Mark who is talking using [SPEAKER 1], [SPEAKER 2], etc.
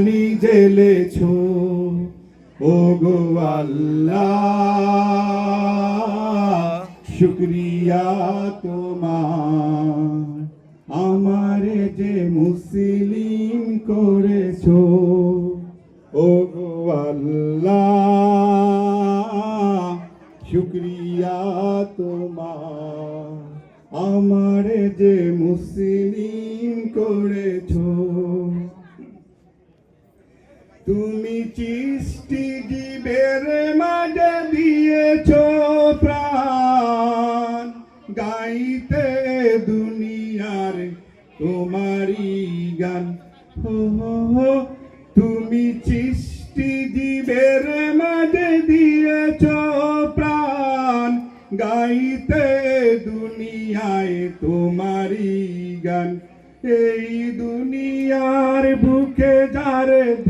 [SPEAKER 1] পানি জেলেছ? ও গো শুক্রিয়া তোমার। আমারে যে মুসলিম করেছ ও গো শুক্রিয়া তোমার। আমারে যে মুসলিম করেছ তুমি চিষ্টি জীবের মাঝে দিয়েছ প্রাণ। গাইতে দুনিয়ার তোমারই গান। হো। তুমি চিষ্টি জীবের মাঝে দিয়েছ প্রাণ। গাইতে দুনিয়ায় তোমারই গান। এই দুনিয়ার বুকে যারে